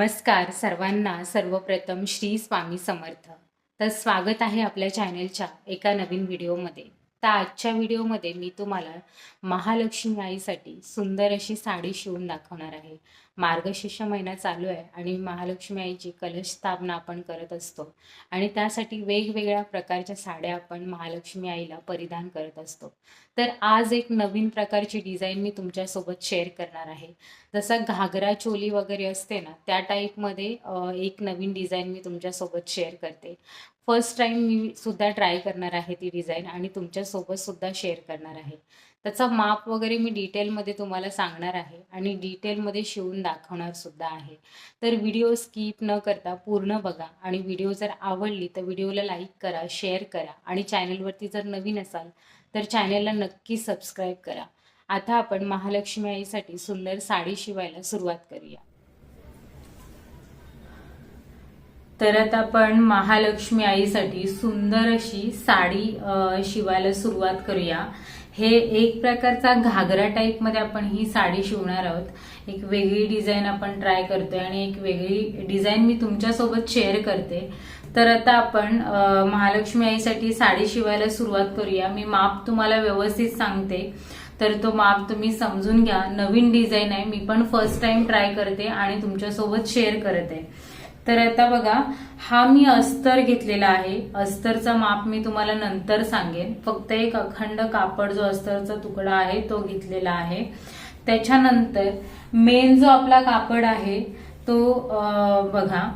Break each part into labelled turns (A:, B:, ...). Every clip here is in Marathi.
A: नमस्कार सर्वांना. सर्वप्रथम श्री स्वामी समर्थ. तर स्वागत आहे आपल्या चॅनेलच्या एका नवीन व्हिडिओमध्ये तर आजच्या व्हिडिओमध्ये मी तुम्हाला महालक्ष्मी आईसाठी सुंदर अशी साडी शिवून दाखवणार आहे. मार्गशीर्ष महिना चालू आहे आणि महालक्ष्मी आईची कलश स्थापना आपण करत असतो. आणि त्यासाठी वेगवेगळ्या प्रकारच्या साड्या आपण महालक्ष्मी आईला परिधान करत असतो. तर आज एक नवीन प्रकारची डिझाईन मी तुमच्यासोबत शेअर करणार आहे. जसं घागरा चोली वगैरे असते ना त्या टाईपमध्ये एक नवीन डिझाईन मी तुमच्यासोबत शेअर करते. फर्स्ट टाईम मी सुद्धा ट्राय करणार आहे ती डिझाईन आणि तुमच्यासोबत सुद्धा शेअर करणार आहे. त्याचा माप वगैरे मी डिटेलमध्ये तुम्हाला सांगणार आहे आणि डिटेलमध्ये शिवून दाखवणार सुद्धा आहे. तर व्हिडिओ स्किप न करता पूर्ण बघा आणि व्हिडिओ जर आवडली तर व्हिडिओला लाईक करा शेअर करा आणि चॅनलवरती जर नवीन असाल तर चॅनलला नक्की सबस्क्राईब करा. आता आपण महालक्ष्मी आईसाठी सुंदर साडी शिवायला सुरुवात करूया. तर आता आपण महालक्ष्मी आईसाठी सुंदर अशी साडी शिवायला सुरुवात करूया. हे एक प्रकारचा घागरा टाईपमध्ये आपण ही साडी शिवणार आहोत. एक वेगळी डिझाईन आपण ट्राय करतोय आणि एक वेगळी डिझाईन मी तुमच्यासोबत शेअर करते. तर आता आपण महालक्ष्मी आईसाठी साडी शिवायला सुरुवात करूया. मी माप तुम्हाला व्यवस्थित सांगते. तर तो माप तुम्ही समजून घ्या. नवीन डिझाईन आहे. मी पण फर्स्ट टाइम ट्राय करते आणि तुमच्यासोबत शेअर करत. आहे तर आता बघा हा मी अस्तर घेतलेला आहे. अस्तरचा माप मी तुम्हाला नंतर सांगेन. फक्त एक अखंड कापड जो अस्तरचा तुकडा आहे तो घेतलेला आहे. त्याच्यानंतर मेन जो आपला कापड आहे तो अं, बघा.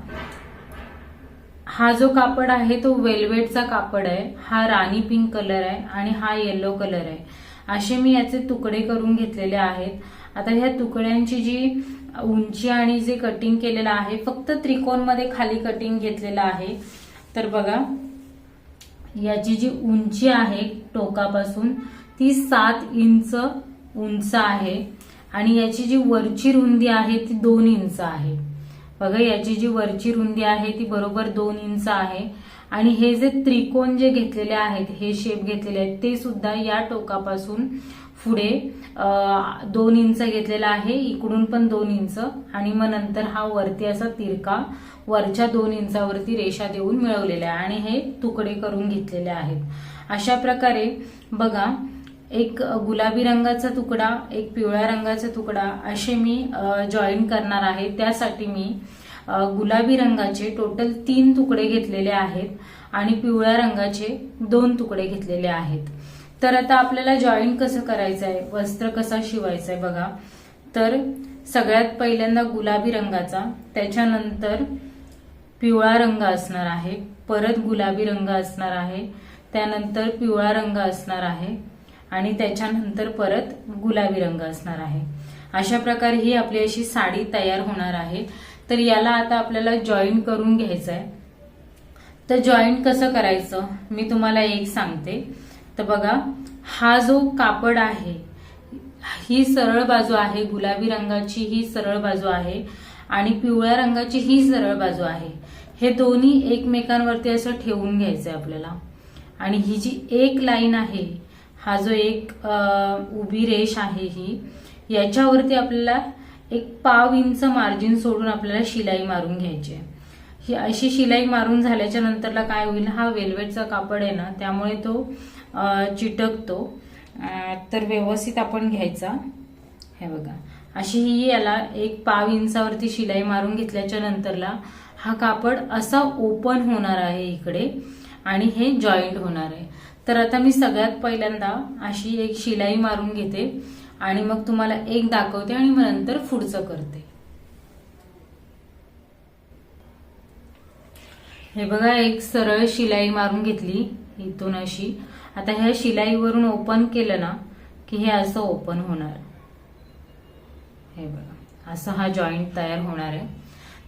A: हा जो कापड आहे तो वेल्वेटचा कापड आहे. हा राणी पिंक कलर आहे आणि हा येलो कलर आहे. असे मी याचे तुकडे करून घेतलेले आहेत. आता ह्या तुकड्यांची जी उंची आणि जे कटिंग केलेलं आहे फक्त त्रिकोणमध्ये खाली कटिंग घेतलेलं आहे. तर बघा याची जी उंची आहे टोकापासून ती सात इंच उंच आहे. आणि याची जी वरची रुंदी आहे ती दोन इंच आहे. बघा याची जी वरची रुंदी आहे ती बरोबर दोन इंच आहे. आणि हे जे त्रिकोण जे घेतलेले आहेत हे शेप घेतलेले आहेत ते सुद्धा या टोकापासून पुढे दोन इंच घेतलेला आहे इकडून पण दोन इंच. आणि मग नंतर हा वरती असा तिरका वरच्या दोन इंचावरती रेषा देऊन मिळवलेला आहे. आणि हे तुकडे करून घेतलेले आहेत. अशा प्रकारे बघा एक गुलाबी रंगाचा तुकडा एक पिवळ्या रंगाचा तुकडा असे मी जॉईन करणार आहे. त्यासाठी मी गुलाबी रंगाचे टोटल तीन तुकडे घेतलेले आहेत आणि पिवळ्या रंगाचे दोन तुकडे घेतलेले आहेत. तर आता आपल्याला जॉईंट कसं करायचं आहे? वस्त्र कसा शिवायचा आहे बघा. तर सगळ्यात पहिल्यांदा गुलाबी रंगाचा त्याच्यानंतर पिवळा रंग असणार आहे परत गुलाबी रंग असणार आहे त्यानंतर पिवळा रंग असणार आहे आणि त्याच्यानंतर परत गुलाबी रंग असणार आहे. अशा प्रकारे ही आपली अशी साडी तयार होणार आहे. तर याला आता आपल्याला जॉईन करून घ्यायचं आहे तर जॉईन कसं करायचं? मी तुम्हाला एक सांगते. तर बघा हा जो कापड आहे ही सरळ बाजू आहे गुलाबी रंगाची ही सरळ बाजू आहे आणि पिवळ्या रंगाची ही सरळ बाजू आहे. हे दोन्ही एकमेकांवरती असं ठेवून घ्यायचं आहे आपल्याला. आणि ही जी एक लाईन आहे हा जो एक उभी रेष आहे ही याच्यावरती आपल्याला एक पाव इंच मार्जिन सोडून आपल्याला शिलाई मारून घ्यायची आहे ही अशी शिलाई मारून झाल्याच्या नंतरला काय होईल हा वेल्वेटचा कापड आहे ना त्यामुळे तो चिटकतो. तर व्यवस्थित आपण घ्यायचा. हे बघा. अशी ही याला एक पाव इंचावरती शिलाई मारून घेतल्याच्या नंतरला हा कापड असा ओपन होणार आहे इकडे आणि हे जॉईंट होणार आहे. तर आता मी सगळ्यात पहिल्यांदा अशी एक शिलाई मारून घेते आणि मग तुम्हाला एक दाखवते आणि मग नंतर पुढचं करते. हे बघा एक सरळ शिलाई मारून घेतली इथून अशी. आता ह्या शिलाईवरून ओपन केलं ना की हे असं ओपन होणार. हे बघा असं हा जॉईंट तयार होणार आहे.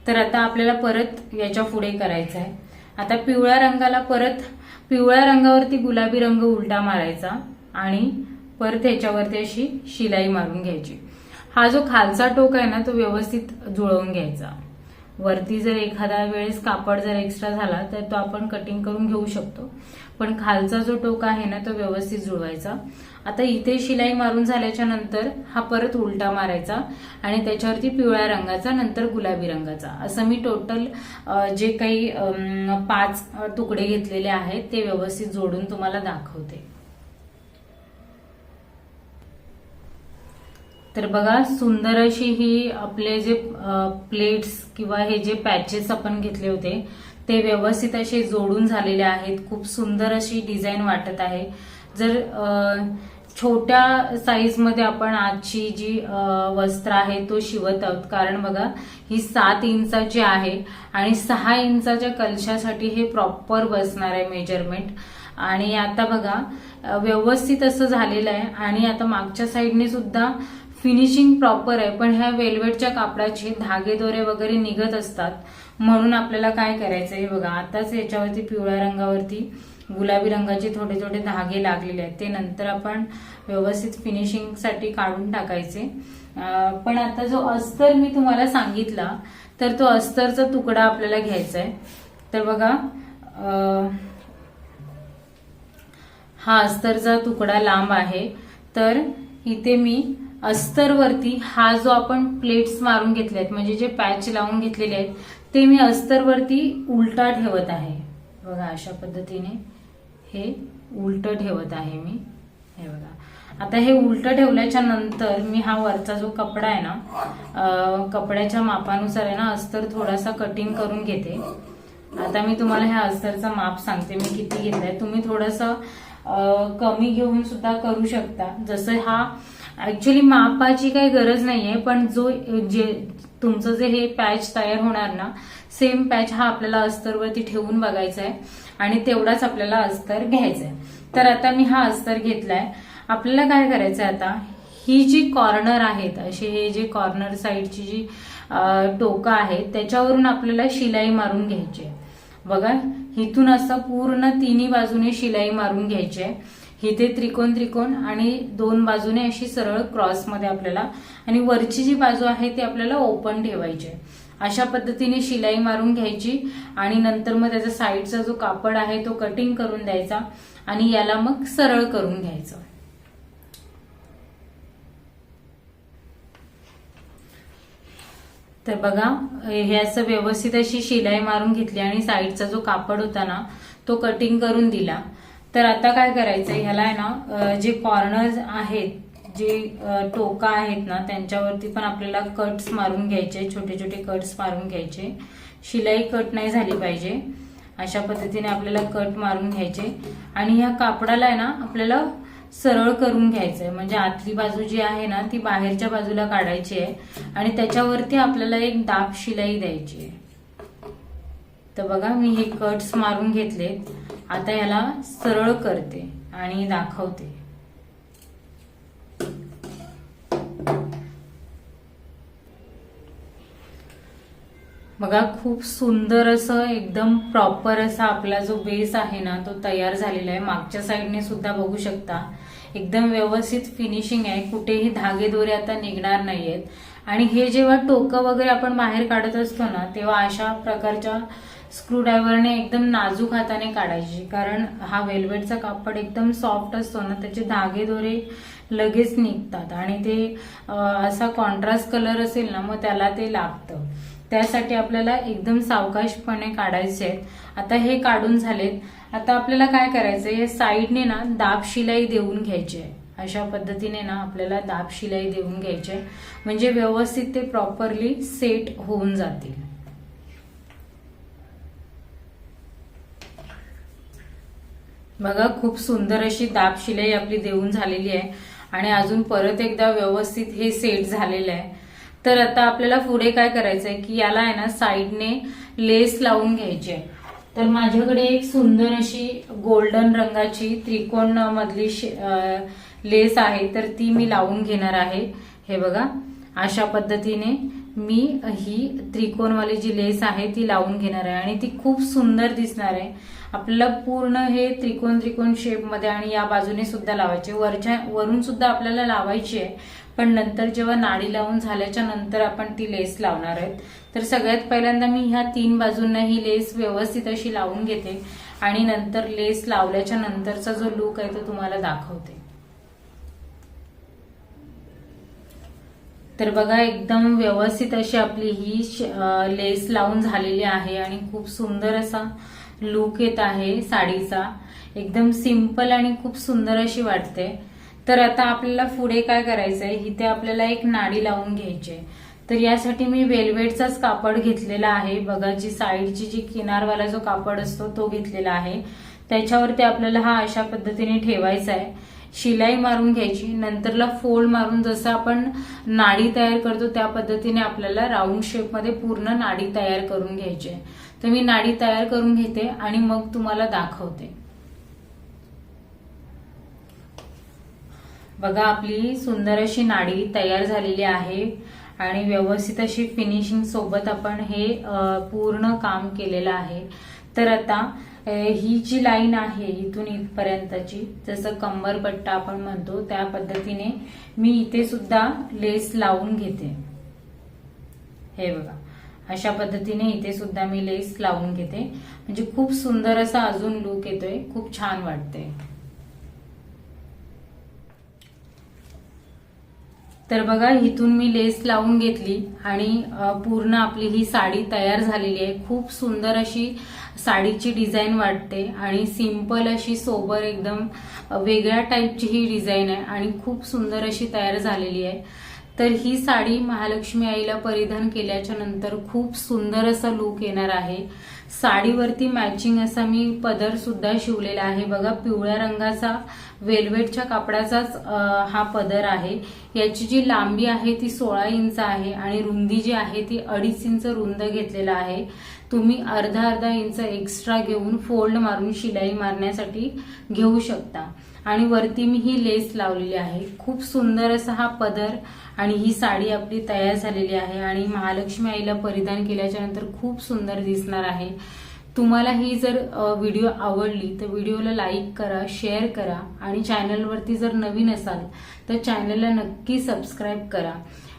A: तर आता आपल्याला परत याच्यापुढे करायचं आहे. आता पिवळ्या रंगाला परत पिवळ्या रंगावरती गुलाबी रंग उलटा मारायचा आणि परत याच्यावरती अशी शिलाई मारून घ्यायची. हा जो खालचा टोक आहे ना तो व्यवस्थित जुळवून घ्यायचा. वरती जर एखाद्या वेळेस कापड जर एक्स्ट्रा झाला तर तो आपण कटिंग करून घेऊ शकतो. पण खालचा जो टोका आहे ना तो व्यवस्थित जुळवायचा. आता इथे शिलाई मारून झाल्याच्यानंतर हा परत उलटा मारायचा आणि त्याच्यावरती पिवळ्या रंगाचा नंतर गुलाबी रंगाचा. असं मी टोटल जे काही पाच तुकडे घेतलेले आहेत ते व्यवस्थित जोडून तुम्हाला दाखवते. तर बघा सुंदर अशी ही आपले जे प्लेट्स किंवा हे जे पॅचेस आपण घेतले होते ते व्यवस्थित असे जोडून झालेले आहेत. खूप सुंदर अशी डिझाईन वाटत आहे. जर छोट्या साईजमध्ये आपण आजची जी वस्त्र आहे तो शिवत आहोत. कारण बघा ही सात इंचाची आहे आणि सहा इंचाच्या कलशासाठी हे प्रॉपर बसणार आहे मेजरमेंट आणि आता बघा व्यवस्थित असं झालेलं आहे. आणि आता मागच्या साईडने सुद्धा फिनिशिंग प्रॉपर आहे पण ह्या वेल्वेटच्या कापडाचे धागे दोरे वगैरे निघत असतात. म्हणून आपल्याला काय करायचं हे बघा. आताच याच्यावरती पिवळ्या रंगावरती गुलाबी रंगाचे थोडे थोडे धागे लागलेले आहेत. ते नंतर आपण व्यवस्थित फिनिशिंगसाठी काढून टाकायचे. पण आता जो अस्तर मी तुम्हाला सांगितला तर तो अस्तरचा तुकडा आपल्याला घ्यायचा आहे. तर बघा हा अस्तरचा तुकडा लांब आहे. तर इथे मी अस्तरवरती हा जो आपण प्लेट्स मारून घेतले आहेत म्हणजे जे पॅच लावून घेतलेले आहेत ते मी अस्तरवरती उलटा ठेवत आहे. बघा अशा पद्धतीने हे उलट ठेवत आहे मी. हे बघा. आता हे उलट ठेवल्याच्या नंतर मी हा वरचा जो कपडा आहे ना कपड्याच्या मापानुसार आहे ना अस्तर थोडासा कटिंग करून घेते. आता मी तुम्हाला ह्या अस्तरचा माप सांगते मी किती घेतलाय. तुम्ही थोडंसं कमी घेऊन सुद्धा करू शकता. जसं हा ऍक्च्युली मापाची काही गरज नाहीये पण जो जे तुमचं जे हे पॅच तयार होणार ना सेम पॅच हा आपल्याला अस्तरवरती ठेवून बघायचा आहे आणि तेवढाच आपल्याला अस्तर घ्यायचा आहे तर आता मी हा अस्तर घेतलाय. आपल्याला काय करायचं आहे आता? ही जी कॉर्नर आहेत असे हे जे कॉर्नर साईडची जी टोकं आहेत त्याच्यावरून आपल्याला शिलाई मारून घ्यायची आहे बघा इथून असं पूर्ण तिन्ही बाजूने शिलाई मारून घ्यायची आहे इथे त्रिकोण त्रिकोण आणि दोन बाजूने अशी सरळ क्रॉसमध्ये आपल्याला आणि वरची जी बाजू आहे ती आपल्याला ओपन ठेवायची अशा पद्धतीने शिलाई मारून घ्यायची आणि नंतर मग त्याचा साईडचा जो कापड आहे तो कटिंग करून द्यायचा आणि याला मग सरळ करून घ्यायचं. तर बघा हे असं व्यवस्थित अशी शिलाई मारून घेतली आणि साईडचा जो कापड होता ना तो कटिंग करून दिला. तर आता काय करायचं ह्याला आहे ना जे कॉर्नर्स आहेत जे टोका आहेत ना त्यांच्यावरती पण आपल्याला कट्स मारून घ्यायचे छोटे छोटे कट्स मारून घ्यायचे. शिलाई कट नाही झाली पाहिजे. अशा पद्धतीने आपल्याला कट मारून घ्यायचे. आणि ह्या कापडाला आहे ना आपल्याला सरळ करून घ्यायचंय. म्हणजे आतली बाजू जी आहे ना ती बाहेरच्या बाजूला काढायची आहे. आणि त्याच्यावरती आपल्याला एक दाब शिलाई द्यायची आहे. तर बघा मी हे कट्स मारून घेतले. आता याला सरळ करते आणि दाखवते. बघा खूप सुंदर असं एकदम प्रॉपर असा आपला जो बेस आहे ना तो तयार झालेला आहे. मागच्या साईडने सुद्धा बघू शकता. एकदम व्यवस्थित फिनिशिंग आहे. कुठेही धागे दोरे आता निघणार नाहीयेत. आणि हे जेव्हा टोकं वगैरे आपण बाहेर काढत असतो ना तेव्हा अशा प्रकारच्या स्क्रूड्रायव्हरने एकदम नाजूक हाताने काढायची कारण हा वेलवेटचा कापड एकदम सॉफ्ट असतो ना त्याचे धागे दोरे लगेच निघतात आणि ते असा कॉन्ट्रास्ट कलर असेल ना मग त्याला ते लागतं. त्यासाठी आपल्याला एकदम सावकाशपणे काढायचे आहेत. आता हे काढून झालेत. आता आपल्याला काय करायचं हे साईडने ना दाब शिलाई देऊन घ्यायची आहे. अशा पद्धतीने ना आपल्याला दाब शिलाई देऊन घ्यायची आहे. म्हणजे व्यवस्थित ते प्रॉपरली सेट होऊन जातील. बघा खूप सुंदर अशी दाब शिलाई आपली देऊन झालेली आहे. आणि अजून परत एकदा व्यवस्थित हे सेट झालेलं आहे. तर आता आपल्याला पुढे काय करायचंय की याला आहे ना साईडने लेस लावून घ्यायची आहे. तर माझ्याकडे एक सुंदर अशी गोल्डन रंगाची त्रिकोण मधली शे- लेस आहे. तर ती मी लावून घेणार आहे. हे बघा अशा पद्धतीने मी ही त्रिकोणवाली जी लेस आहे ती लावून घेणार आहे. आणि ती खूप सुंदर दिसणार आहे. आपल्याला पूर्ण हे त्रिकोण त्रिकोण शेपमध्ये आणि या बाजूने सुद्धा लावायचे. वरच्या वरून सुद्धा आपल्याला लावायची आहे. पण नंतर जेव्हा नाडी लावून झाल्याच्यानंतर आपण ती लेस लावणार आहेत. तर सगळ्यात पहिल्यांदा मी ह्या तीन बाजूंना ही लेस व्यवस्थित अशी लावून घेते. आणि नंतर लेस लावल्याच्या नंतरचा जो लुक आहे तो तुम्हाला दाखवते. तर बघा एकदम व्यवस्थित अशी आपली ही लेस लावून झालेली आहे आणि खूप सुंदर असा लुक येत आहे साडीचा. एकदम सिंपल आणि खूप सुंदर अशी वाटते. तर आता आपल्याला पुढे काय करायचंय? इथे आपल्याला एक नाडी लावून घ्यायची आहे. तर यासाठी मी वेलवेटचाच कापड घेतलेला आहे. बघा जी साईडची जी किनारवाला जो कापड असतो तो घेतलेला आहे. त्याच्यावरती आपल्याला हा अशा पद्धतीने ठेवायचा आहे शिलाई मारून घ्यायची. नंतरला फोल्ड मारून जसं आपण नाडी तयार करतो त्या पद्धतीने आपल्याला राऊंड शेपमध्ये पूर्ण नाडी तयार करून घ्यायची आहे तर मी नाडी तयार करून घेते आणि मग तुम्हाला दाखवते. बघा आपली सुंदर अशी नाडी तयार झालेली आहे आणि व्यवस्थित अशी फिनिशिंग सोबत आपण हे पूर्ण काम केलेलं आहे. तर आता ही जी लाईन आहे इथून इथपर्यंतची जसं कंबरपट्टा आपण म्हणतो त्या पद्धतीने मी इथे सुद्धा लेस लावून घेते. हे बघा. अशा पद्धतीने इथे सुद्धा मी लेस लावून घेते. म्हणजे खूप सुंदर असा अजून लुक येतोय. खूप छान वाटते तर बघा इथून मी लेस लावून घेतली आणि पूर्ण आपली ही साडी तयार झालेली आहे. खूप सुंदर अशी साडीची डिझाईन वाटते आणि सिंपल अशी सोबर एकदम वेगळ्या टाईपची ही डिझाईन आहे आणि खूप सुंदर अशी तयार झालेली आहे. तर ही साडी महालक्ष्मी आईला परिधान केल्याच्यानंतर खूप सुंदर असा लुक येणार आहे. साडीवरती मॅचिंग असा मी पदर सुद्धा शिवलेला आहे. बघा पिवळ्या रंगाचा वेल्वेटच्या कापडाचाच हा पदर आहे. याची जी लांबी आहे ती सोळा इंच आहे आणि रुंदी जी आहे ती अडीच इंच रुंद घेतलेला आहे. तुम्ही अर्धा अर्धा इंच एक्स्ट्रा घेऊन फोल्ड मारून शिलाई मारण्यासाठी घेऊ शकता. आणि वरती मी ही लेस लावलेली आहे. खूप सुंदर असा हा पदर आणि ही साडी आपली तयार झालेली आहे आणि महालक्ष्मी आईला परिधान केल्याच्यानंतर खूप सुंदर दिसणार आहे. तुम्हाला ही जर व्हिडिओ आवडली तर व्हिडिओला लाईक करा शेअर करा आणि चॅनलवरती जर नवीन असाल तर चॅनलला नक्की सबस्क्राईब करा.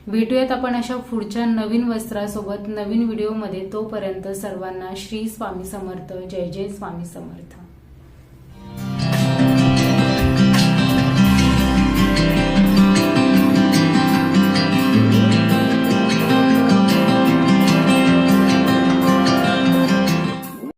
A: भेटूयात आपण अशा पुढच्या नवीन वस्त्रासोबत नवीन व्हिडिओमध्ये. तोपर्यंत सर्वांना श्री स्वामी समर्थ. जय जय स्वामी समर्थ.